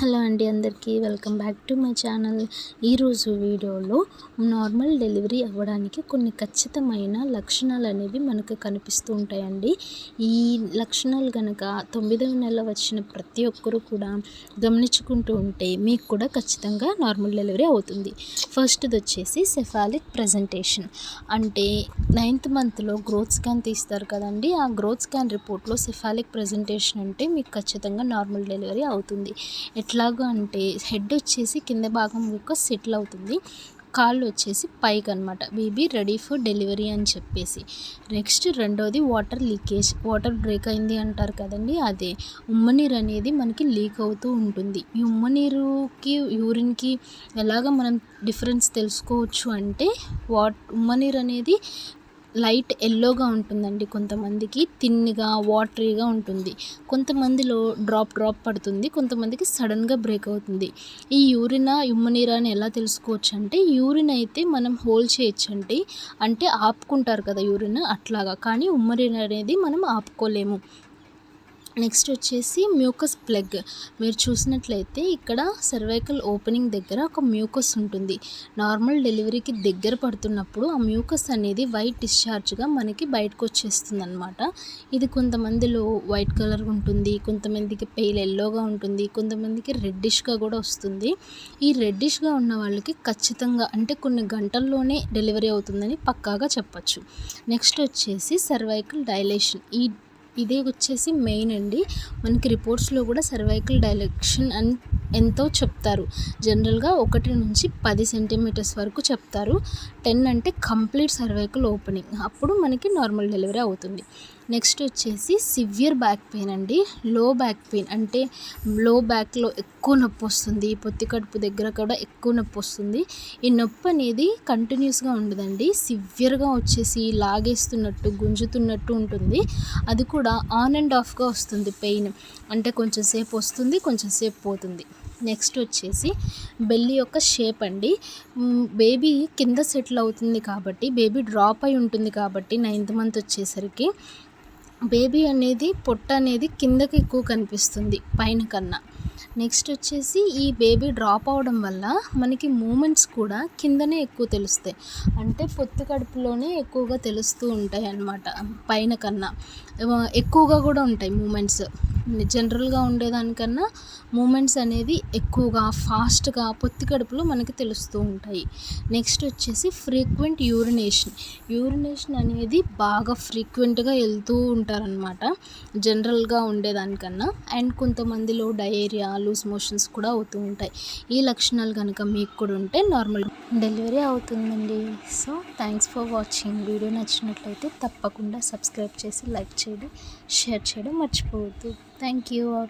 Hello అండి అందరికీ welcome back to my channel. ఈరోజు వీడియోలో నార్మల్ డెలివరీ అవ్వడానికి కొన్ని ఖచ్చితమైన లక్షణాలు అనేవి మనకు కనిపిస్తూ ఉంటాయండి. ఈ లక్షణాలు కనుక తొమ్మిదవ నెల వచ్చిన ప్రతి ఒక్కరూ కూడా గమనించుకుంటూ ఉంటే మీకు కూడా ఖచ్చితంగా నార్మల్ డెలివరీ అవుతుంది. ఫస్ట్ది వచ్చేసి సెఫాలిక్ ప్రజెంటేషన్. అంటే నైన్త్ మంత్లో గ్రోత్ స్కాన్ తీస్తారు కదండి. ఆ గ్రోత్ స్కాన్ రిపోర్ట్లో సెఫాలిక్ ప్రజెంటేషన్ అంటే మీకు ఖచ్చితంగా నార్మల్ డెలివరీ అవుతుంది. ఎట్లాగో అంటే హెడ్ వచ్చేసి కింద భాగం యొక్క సెటిల్ అవుతుంది. కాళ్ళు వచ్చేసి పైకి అనమాట బేబీ రెడీ ఫర్ డెలివరీ అని చెప్పేసి. నెక్స్ట్ రెండోది వాటర్ లీకేజ్. వాటర్ బ్రేక్ అయింది అంటారు కదండి అదే. ఉమ్మనీరు అనేది మనకి లీక్ అవుతూ ఉంటుంది. ఈ ఉమ్మనీరుకి యూరిన్కి ఎలాగ మనం డిఫరెన్స్ తెలుసుకోవచ్చు అంటే వాట్ ఉమ్మనీరు అనేది లైట్ ఎల్లోగా ఉంటుందండి కొంతమందికి తిన్నిగా వాటరీగా ఉంటుంది. కొంతమందిలో డ్రాప్ డ్రాప్ పడుతుంది కొంతమందికి సడన్గా బ్రేక్ అవుతుంది. ఈ యూరిన యుమ్మనీరా అని ఎలా తెలుసుకోవచ్చు అంటే యూరిన్ అయితే మనం హోల్ చేయొచ్చండి. అంటే ఆపుకుంటారు కదా యూరిన్ అట్లాగా కానీ ఉమ్మరిన అనేది మనం ఆపుకోలేము. నెక్స్ట్ వచ్చేసి మ్యూకస్ ప్లగ్. మీరు చూసినట్లయితే ఇక్కడ సర్వైకల్ ఓపెనింగ్ దగ్గర ఒక మ్యూకస్ ఉంటుంది. నార్మల్ డెలివరీకి దగ్గర పడుతున్నప్పుడు ఆ మ్యూకస్ అనేది వైట్ డిశ్చార్జ్గా మనకి బయటకు వచ్చేస్తుంది అనమాట ఇది కొంతమందిలో వైట్ కలర్ ఉంటుంది కొంతమందికి పెయిల్ ఎల్లోగా ఉంటుంది కొంతమందికి రెడ్డిష్గా కూడా వస్తుంది. ఈ రెడ్డిష్గా ఉన్న వాళ్ళకి ఖచ్చితంగా అంటే కొన్ని గంటల్లోనే డెలివరీ అవుతుందని పక్కాగా చెప్పచ్చు. నెక్స్ట్ వచ్చేసి సర్వైకల్ డైలేషన్. ఈ ఇదే వచ్చేసి మెయిన్ అండి. మనకి రిపోర్ట్స్లో కూడా సర్వైకల్ డైలెక్షన్ అండ్ ఎంతో చెప్తారు. జనరల్గా ఒకటి నుంచి పది సెంటీమీటర్స్ వరకు చెప్తారు. టెన్ అంటే కంప్లీట్ సర్వైకల్ ఓపెనింగ్. అప్పుడు మనకి నార్మల్ డెలివరీ అవుతుంది. నెక్స్ట్ వచ్చేసి సివియర్ బ్యాక్ పెయిన్ అండి. లో బ్యాక్ పెయిన్ అంటే లో బ్యాక్లో ఎక్కువ నొప్పి వస్తుంది. పొత్తి కడుపు దగ్గర కూడా ఎక్కువ నొప్పి వస్తుంది. ఈ నొప్పి అనేది కంటిన్యూస్గా ఉండదండి. సివియర్గా వచ్చేసి లాగేస్తున్నట్టు గుంజుతున్నట్టు ఉంటుంది. అది కూడా ఆన్ అండ్ ఆఫ్గా వస్తుంది పెయిన్. అంటే కొంచెం సేపు వస్తుంది కొంచెం సేపు పోతుంది. నెక్స్ట్ వచ్చేసి బెల్లి యొక్క షేప్ అండి. బేబీ కింద సెటిల్ అవుతుంది కాబట్టి బేబీ డ్రాప్ అయి ఉంటుంది కాబట్టి నైన్త్ మంత్ వచ్చేసరికి బేబీ అనేది పొట్ట అనేది కిందకి ఎక్కువ కనిపిస్తుంది పైన కన్నా. నెక్స్ట్ వచ్చేసి ఈ బేబీ డ్రాప్ అవడం వల్ల మనకి మూమెంట్స్ కూడా కిందనే ఎక్కువ తెలుస్తాయి. అంటే పొత్తి కడుపులోనే ఎక్కువగా తెలుస్తూ ఉంటాయి అన్నమాట పైన కన్నా. ఎక్కువగా కూడా ఉంటాయి మూమెంట్స్. జనరల్గా ఉండేదానికన్నా మూమెంట్స్ అనేది ఎక్కువగా ఫాస్ట్గా పొత్తి కడుపులో మనకి తెలుస్తూ ఉంటాయి. నెక్స్ట్ వచ్చేసి ఫ్రీక్వెంట్ యూరినేషన్ యూరినేషన్ అనేది బాగా ఫ్రీక్వెంట్గా వెళ్తూ ఉంటారనమాట జనరల్గా ఉండేదానికన్నా అండ్ కొంతమందిలో డయేరియా లూజ్ మోషన్స్ కూడా అవుతూ ఉంటాయి. ఈ లక్షణాలు కనుక మీకు కూడా ఉంటే నార్మల్ డెలివరీ అవుతుందండి. So thanks for watching video నచ్చినట్లయితే తప్పకుండా సబ్స్క్రైబ్ చేసి లైక్ చేయడం షేర్ చేయడం మర్చిపోవద్దు. thank you.